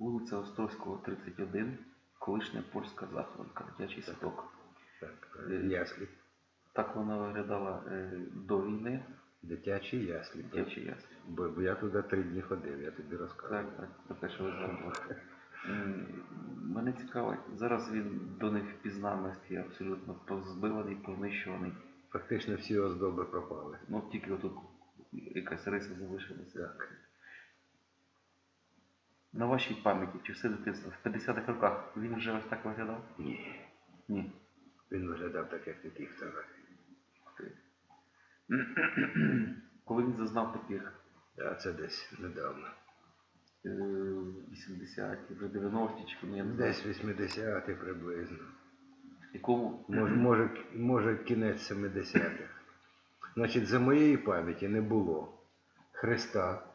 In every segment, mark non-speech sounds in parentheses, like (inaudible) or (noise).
Вулиця Острозького, 31, колишня польська захоронка, дитячий садок. Так, яслі. Так вона виглядала е, до війни, Дитячі яслі. дитячий яслі. Бо, бо я туди три дні ходив, я тобі розказував. Так, так, про те, що ви згадували. Мене цікавить, зараз він до них впізнаності абсолютно позбиваний, познищуваний. Фактично всі оздоби пропали. Ну тільки отут якась риса залишилася. Так. На вашій пам'яті, чи все дитинство, в 50-х роках він вже ось так виглядав? Ні. Ні. Він виглядав так, як на тих фотографіях. Коли він зазнав таких А це десь недавно. е, 80-ті, вже 90-ті, чи коли я не знаю, Десь 80-ті приблизно. якому Може, може, може кінець 70-х. Значить, за моєї пам'яті не було Христа,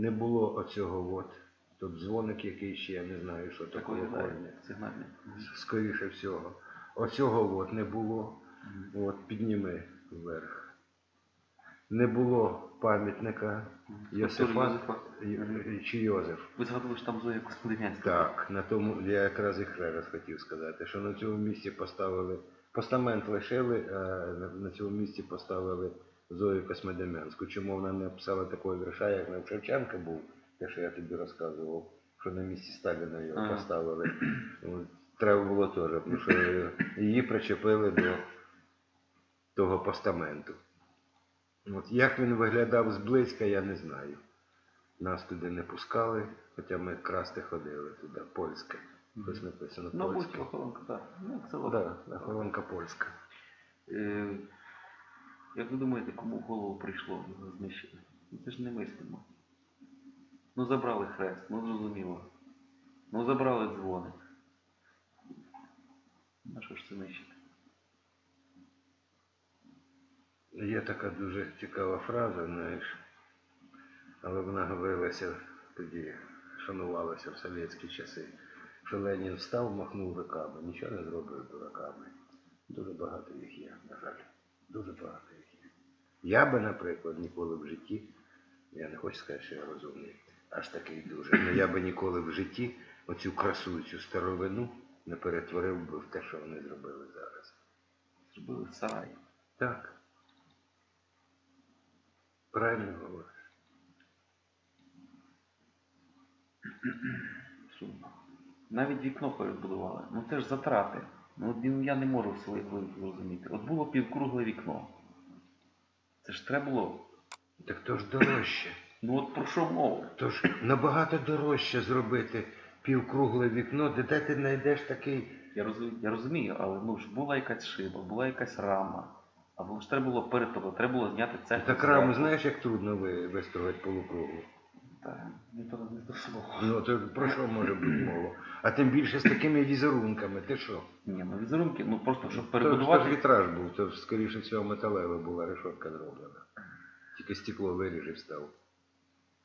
не було оцього от. Тут дзвоник який ще, я не знаю, що такого. сигнальний. Скоріше всього. Оцього от не було. От, підніми вверх. Не було пам'ятника Йосифа Йосифа. Чи Йозеф. Ви згадували, що там Зоя Косподинянська. Так, на тому я якраз і раз хотів сказати, що на цьому місці поставили постамент лишили, а на, на цьому місці поставили Зою Космодем'янську. Чому вона не писала такого вірша, як на Шевченка був, те, що я тобі розказував, що на місці Сталіна його Ага. поставили. (clears throat) Треба було теж, тому що її причепили до того постаменту. От, як він виглядав зблизька, я не знаю. Нас туди не пускали, хоча ми красти ходили туди, польське. Ось написано Ну, польське. будь охоронка, так. Ну. Да, охоронка польська. Як ви думаєте, кому в голову прийшло його знищити? Ну це ж не мислимо. Ну забрали хрест, ну зрозуміло. Ну забрали дзвоник. На що ж це нищити? Є така дуже цікава фраза, знаєш, але вона говорилася тоді, шанувалася в совєтські часи, що Ленін встав, махнув руками, нічого не зробив дураками. Дуже багато їх є, на жаль. Дуже багато. Я би, наприклад, ніколи в житті, я не хочу сказати, що я розумний, аж такий дуже, але я би ніколи в житті оцю красу, цю старовину не перетворив би в те, що вони зробили зараз. Зробили сарай. Так. Правильно говориш. Сумно. Навіть вікно перебудували. Ну це ж затрати. Ну я не можу в своїх зрозуміти. От було півкругле вікно. Це ж треба було. Так то ж дорожче. Ну от про що мова? То ж набагато дорожче зробити півкругле вікно, де, де ти знайдеш такий. Я розумію, я розумію, але ну ж була якась шиба, була якась рама. Або ж треба було перетопити, треба було зняти цех. Так раму знаєш, як трудно ви, вистроїти полукруглу. Так, не то не то слово. Ну то про що може бути мова? А тим більше з такими візерунками, ти що? Ні, ну візерунки, ну просто щоб перебудувати. то ж вітраж був, то скоріше всього металева була решетка зроблена. Тільки стекло виріжив став.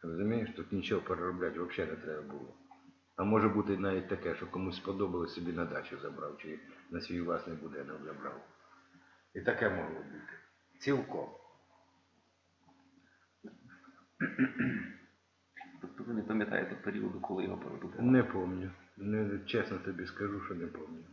Розумієш, тут нічого переробляти взагалі не треба було. А може бути навіть таке, що комусь сподобалось собі на дачу забрав, чи на свій власний будинок забрав. І таке могло бути. Цілком. Не пам'ятаєте періоду, коли його перебудували. Не помню. Не, чесно тобі скажу, що не помню.